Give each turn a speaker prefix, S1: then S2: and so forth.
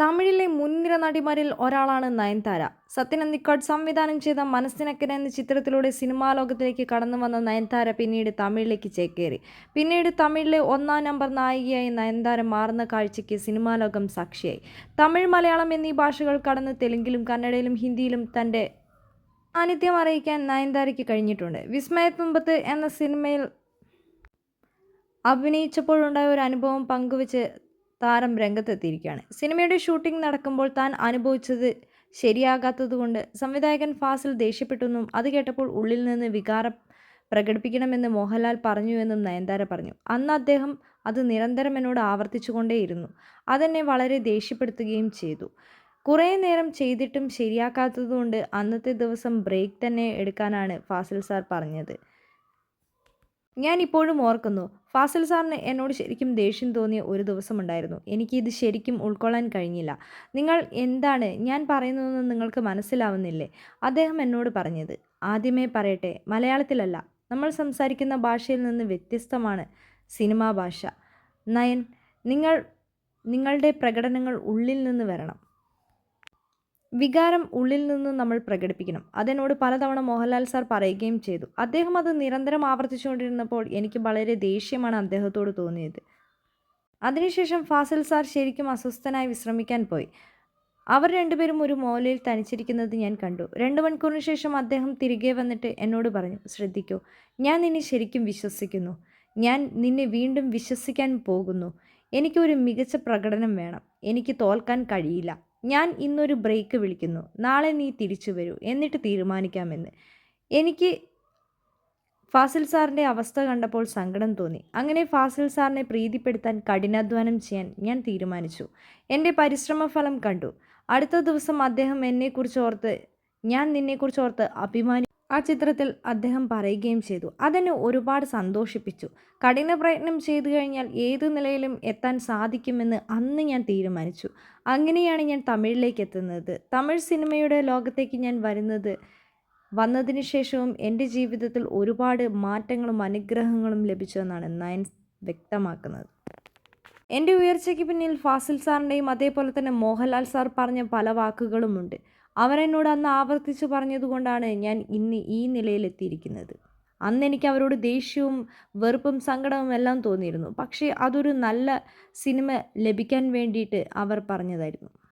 S1: തമിഴിലെ മുൻനിര നടിമാരിൽ ഒരാളാണ് നയൻതാര. സത്യൻ അന്തിക്കാട് സംവിധാനം ചെയ്ത മനസ്സിനക്കര എന്ന ചിത്രത്തിലൂടെ സിനിമാ ലോകത്തിലേക്ക് കടന്നു വന്ന നയൻതാര പിന്നീട് തമിഴിലേക്ക് ചേക്കേറി. പിന്നീട് തമിഴിലെ ഒന്നാം നമ്പർ നായികയായി നയൻതാര മാറുന്ന കാഴ്ചയ്ക്ക് സിനിമാ ലോകം സാക്ഷിയായി. തമിഴ് മലയാളം എന്നീ ഭാഷകൾ കടന്ന് തെലുങ്കിലും കന്നഡയിലും ഹിന്ദിയിലും തന്റെ സാന്നിധ്യം അറിയിക്കാൻ നയൻതാരയ്ക്ക് കഴിഞ്ഞിട്ടുണ്ട്. വിസ്മയത്തുമ്പത്ത് എന്ന സിനിമയിൽ അഭിനയിച്ചപ്പോഴുണ്ടായ ഒരു അനുഭവം പങ്കുവച്ച് താരം രംഗത്തെത്തിയിരിക്കുകയാണ്. സിനിമയുടെ ഷൂട്ടിംഗ് നടക്കുമ്പോൾ താൻ അനുഭവിച്ചത് ശരിയാകാത്തതുകൊണ്ട് സംവിധായകൻ ഫാസിൽ ദേഷ്യപ്പെട്ടെന്നും അത് കേട്ടപ്പോൾ ഉള്ളിൽ നിന്ന് വികാരം പ്രകടിപ്പിക്കണമെന്ന് മോഹൻലാൽ പറഞ്ഞുവെന്നും നയൻതാര പറഞ്ഞു. അന്ന് അദ്ദേഹം അത് നിരന്തരം എന്നോട് ആവർത്തിച്ചുകൊണ്ടേയിരുന്നു. അതെന്നെ വളരെ ദേഷ്യപ്പെടുത്തുകയും ചെയ്തു. കുറേ നേരം ചെയ്തിട്ടും ശരിയാക്കാത്തതുകൊണ്ട് അന്നത്തെ ദിവസം ബ്രേക്ക് തന്നെ എടുക്കാനാണ് ഫാസിൽ സാർ പറഞ്ഞത്. ഞാൻ ഇപ്പോഴും ഓർക്കുന്നു. ഫാസിൽ സാറിന് എന്നോട് ശരിക്കും ദേഷ്യം തോന്നിയ ഒരു ദിവസമുണ്ടായിരുന്നു. എനിക്കിത് ശരിക്കും ഉൾക്കൊള്ളാൻ കഴിഞ്ഞില്ല. നിങ്ങൾ എന്താണ്? ഞാൻ പറയുന്നതെന്ന് നിങ്ങൾക്ക് മനസ്സിലാവുന്നില്ലേ? അദ്ദേഹം എന്നോട് പറഞ്ഞത്. ആദ്യമേ പറയട്ടെ മലയാളത്തിലല്ല. നമ്മൾ സംസാരിക്കുന്ന ഭാഷയിൽ നിന്ന് വ്യത്യസ്തമാണ് സിനിമാ ഭാഷ. നയൻ നിങ്ങൾ നിങ്ങളുടെ പ്രകടനങ്ങൾ ഉള്ളിൽ നിന്ന് വരണം. വികാരം ഉള്ളിൽ നിന്ന് നമ്മൾ പ്രകടിപ്പിക്കണം. അതിനോട് പലതവണ മോഹൻലാൽ സാർ പറയുകയും ചെയ്തു. അദ്ദേഹം അത് നിരന്തരം ആവർത്തിച്ചുകൊണ്ടിരുന്നപ്പോൾ എനിക്ക് വളരെ ദേഷ്യമാണ് അദ്ദേഹത്തോട് തോന്നിയത്. അതിനുശേഷം ഫാസിൽ സാർ ശരിക്കും അസ്വസ്ഥനായി വിശ്രമിക്കാൻ പോയി. അവർ രണ്ടുപേരും ഒരു മോലയിൽ തനിച്ചിരിക്കുന്നത് ഞാൻ കണ്ടു. രണ്ട് മണിക്കൂറിന് ശേഷം അദ്ദേഹം തിരികെ വന്നിട്ട് എന്നോട് പറഞ്ഞു ശ്രദ്ധിക്കൂ ഞാൻ നിന്നെ ശരിക്കും വിശ്വസിക്കുന്നു. ഞാൻ നിന്നെ വീണ്ടും വിശ്വസിക്കാൻ പോകുന്നു. എനിക്കൊരു മികച്ച പ്രകടനം വേണം. എനിക്ക് തോൽക്കാൻ കഴിയില്ല. ഞാൻ ഇന്നൊരു ബ്രേക്ക് വിളിക്കുന്നു. നാളെ നീ തിരിച്ചു വരൂ. എന്നിട്ട് തീരുമാനിക്കാമെന്ന്. എനിക്ക് ഫാസിൽ സാറിന്റെ അവസ്ഥ കണ്ടപ്പോൾ സങ്കടം തോന്നി. അങ്ങനെ ഫാസിൽ സാറിനെ പ്രീതിപ്പെടുത്താൻ കഠിനാധ്വാനം ചെയ്യാൻ ഞാൻ തീരുമാനിച്ചു. എന്റെ പരിശ്രമഫലം കണ്ടു. അടുത്ത ദിവസം അദ്ദേഹം എന്നെക്കുറിച്ച് ഓർത്ത് ഞാൻ നിന്നെക്കുറിച്ച് ഓർത്ത് അഭിമാനി ആ ചിത്രത്തിൽ അദ്ദേഹം പറയുകയും ചെയ്തു. അതെന്നെ ഒരുപാട് സന്തോഷിപ്പിച്ചു. കഠിന പ്രയത്നം ചെയ്തു കഴിഞ്ഞാൽ ഏതു നിലയിലും എത്താൻ സാധിക്കുമെന്ന് അന്ന് ഞാൻ തീരുമാനിച്ചു. അങ്ങനെയാണ് ഞാൻ തമിഴിലേക്ക് എത്തുന്നത്. തമിഴ് സിനിമയുടെ ലോകത്തേക്ക് ഞാൻ വരുന്നത് വന്നതിന് ശേഷവും എന്റെ ജീവിതത്തിൽ ഒരുപാട് മാറ്റങ്ങളും അനുഗ്രഹങ്ങളും ലഭിച്ചുവെന്നാണ് നയൻ വ്യക്തമാക്കുന്നത്. എന്റെ ഉയർച്ചയ്ക്ക് പിന്നിൽ ഫാസിൽ സാറിന്റെയും അതേപോലെ തന്നെ മോഹൻലാൽ സാർ പറഞ്ഞ പല വാക്കുകളുമുണ്ട്. അവരെന്നോട് അന്ന് ആവർത്തിച്ച് പറഞ്ഞതുകൊണ്ടാണ് ഞാൻ ഇന്ന് ഈ നിലയിലെത്തിയിരിക്കുന്നത്. അന്ന് എനിക്ക് അവരോട് ദേഷ്യവും വെറുപ്പും സങ്കടവും എല്ലാം തോന്നിയിരുന്നു. പക്ഷേ അതൊരു നല്ല സിനിമ ലഭിക്കാൻ വേണ്ടിയിട്ട് അവർ പറഞ്ഞതായിരുന്നു.